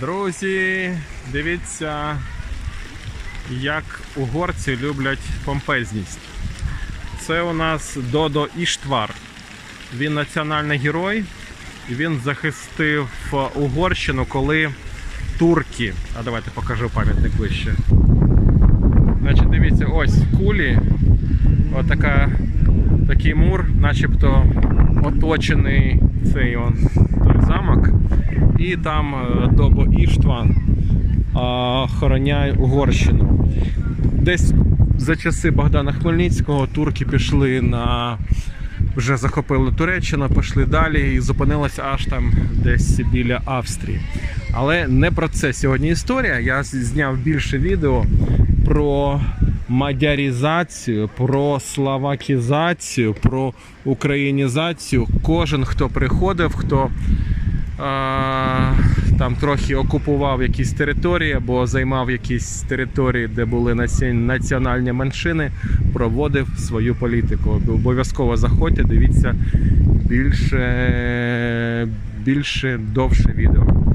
Друзі, дивіться, як угорці люблять помпезність. Це у нас Додо Іштвар. Він національний герой, він захистив Угорщину, коли турки. А давайте покажу пам'ятник вище. Значить, дивіться, ось кулі. Отака, такий мур, начебто оточений цей он. І там е, Добо Іштван охороняє Угорщину. Десь за часи Богдана Хмельницького турки пішли на. Вже захопили Туреччину, пішли далі і зупинилися аж там десь біля Австрії. Але не про це сьогодні історія. Я зняв більше відео про мадярізацію, про словакізацію, про українізацію. Кожен, хто приходив, хто а, там трохи окупував якісь території або займав якісь території, де були наці- національні меншини, проводив свою політику. Обов'язково заходьте, дивіться більше, більше довше відео.